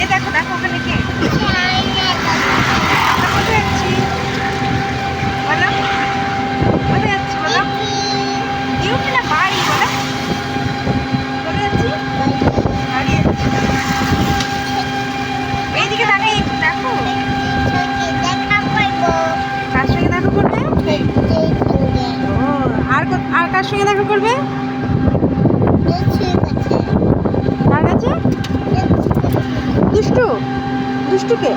এ দেখো। দেখো ওখানে কে আমরা যাচ্ছি বলো কোথায় যাচ্ছি বলো ডিউটি বাড়ি বলো কোথায় যাচ্ছি বাড়ি যাচ্ছি এইদিকে তাকাই একটু দেখো কার সঙ্গে দেখা করবে আর আর কার সঙ্গে দেখা করবে? কার কাছে দুষ্টু। দুষ্টুকে?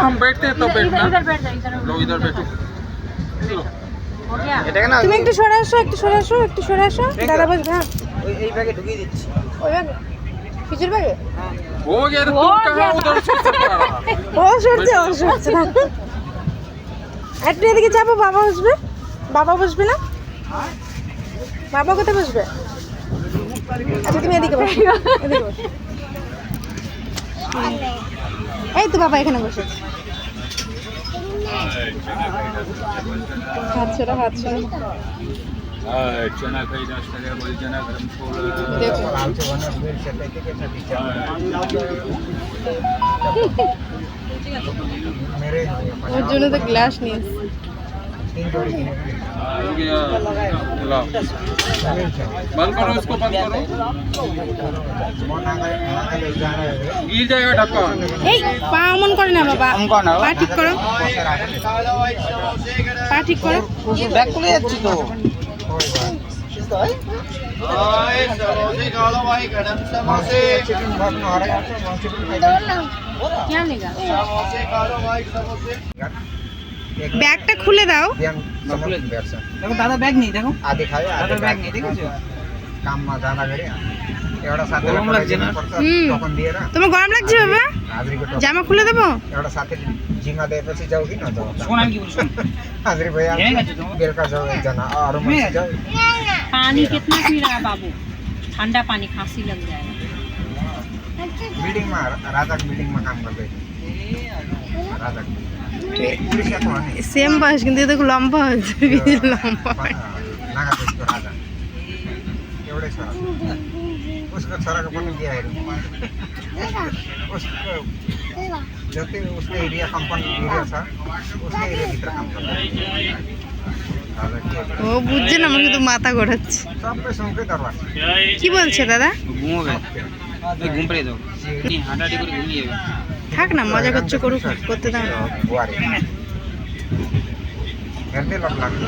हम बैठते हैं तो बैठना लोग इधर बैठो তুমি একটু সরে আসো একটু সরে আসো একটু সরে আসো দাদা বসবে হ্যাঁ এই ব্যাগে ঢুকিয়ে দিচ্ছি ওই ব্যাগে পিছুর ব্যাগে हो गया तो तुम कहाँ उधर से चला रहा ও সরছে ও সরছে না একটু এদিকে যাবো বাবা বসবে বাবা বসবে না বাবা কোথায় বসবে আচ্ছা তুমি এদিকে বসো এই তো বাবা এখানে বসে ওর জন্য তো গ্লাস নিয়ে এসেছি। तीन जोड़ी किने हो गया ला बंद करो इसको बंद करो मोना का मोना का जाना है गिर जाएगा ढक्कन এই পা অমন করে না বাবা পা ঠিক করো পা ঠিক করো ব্যাগ খুলে যাচ্ছি তো चिकन भात में हो रहा है चिकन क्या लेगा ব্যাগটা খুলে দাও ध्यान समझ बैठ सक দেখো দাদা ব্যাগ নেই দেখো आधे खाए দাদার आधे ব্যাগ खाए নেই দেখেছো काममा जाँदा गरे एउटा साथीलाई गरम लाग्दैन? पर्छ हुँ। टोकन दिएर তোমার गरम লাগছে বাবা हाजरीको टोकन জামা খুলে দেবো एउटा साथीले जिम्मा दिएपछि जाऊ कि नजाऊ त? শোন আমি কি বলি শোন हाजिरी यहीँ भइहाल्छ गर्छु त। बेलुका जाऊ एकजना अरू मान्छे जाऊ पानी कितना पी रहा है बाबू ठंडा पानी खांसी लग जाएगा बिल्डिङमा राजाको बिल्डिङमा काम गर्दै राजाको उडिसाको हो नि সেম বয়স কিন্তু এ দেখো লম্বা হয়েছে কি লম্বা नागादेशको राजा एउटै छोरा उसको छोराको पनि बिहा हेरौँ उसको जति उसको एरिया कम्पनी एरिया छ उसकै एरियाभित्र काम गर्छ राजा के ও বুঝছে না আমার কিন্তু মাথা ঘোরাচ্ছে सबै सुनकै दरबार কি বলছে দাদা ঘুমোবে তুই ঘুম পেয়ে যাও হাঁটাহাঁটি করে ঘুমিয়ে যাবে থাক না মজা করছে করুক করতে দাও না। बुहारी हेर्दै लग लाग्छ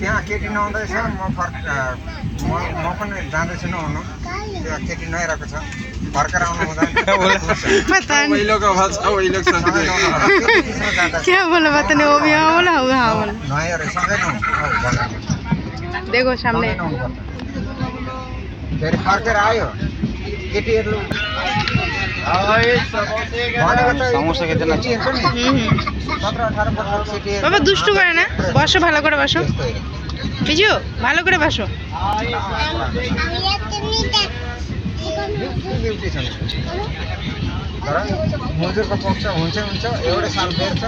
त्यहाँ केटी नआउँदैछ म फर्क म म पनि जाँदैछु नहुनु त्यहाँ केटी नआइरहेको छ फर्केर आउनु हुँदैन पता वही नहीं लोग का भाषा वही लोग सँगै समझे नुहाउनु होला। केटीसँग जाँदा क्या बोला पता नहीं वो भी हाँ बोला होगा हाँ बोला नुहाइहरू सँगै नुहाउनु भनेर देखो सामने सँगै नुहाउनु पर्छ फेरि फर्केर आयो केटीहरू भनेको त समोसा कितना केटी हुन्छ नि হুম হুম सत्र अठार वर्षको केटीहरू বাবা দুষ্টু করে না বসো ভালো করে বসো त्यस्तै। বিজু ভালো করে বসো हजुरको पक्ष हुन्छ हुन्छ एउटै साल बेर्छ